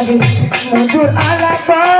Mundur alat kau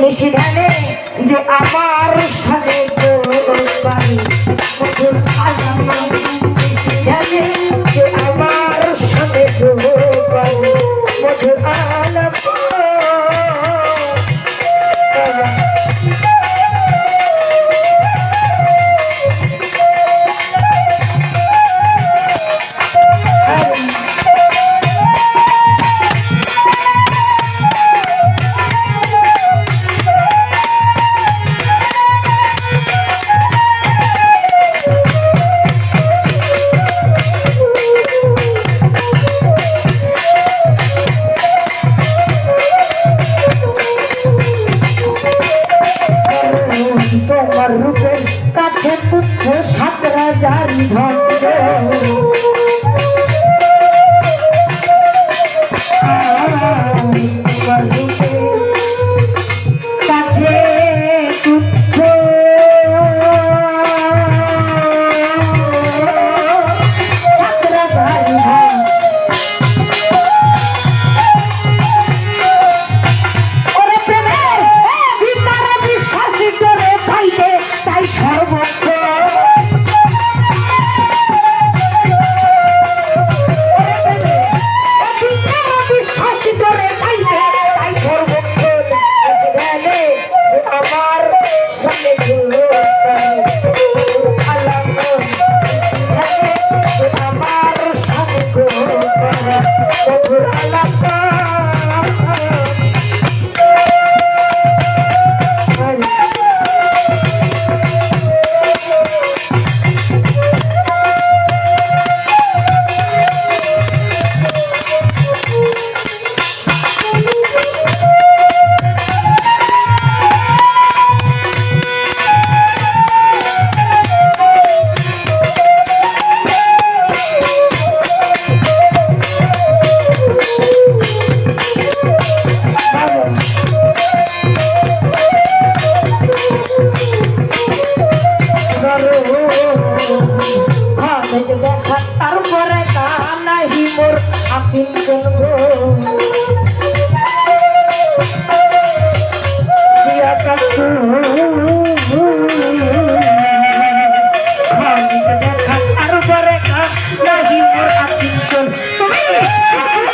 নিশিধানে যে আমার সাথে পারি চারি ধন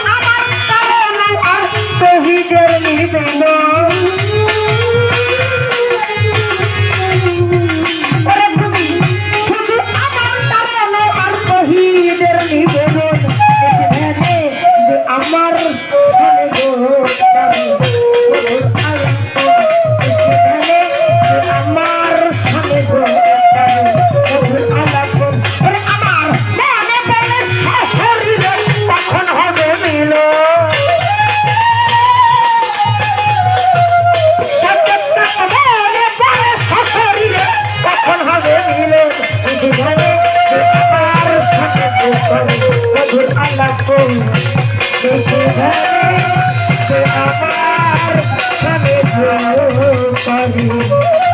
আমার কারণ আর শহীদের নিবেদন বেশি ধরে সে আমার স্বামী করে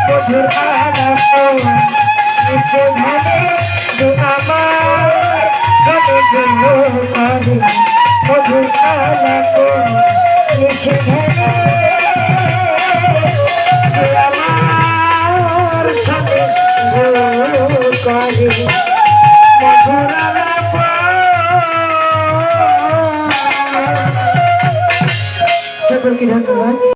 মধুর বেশি ধরে সে আমার স্বামী করে মধুর ধরে সে আমার স্বামী করে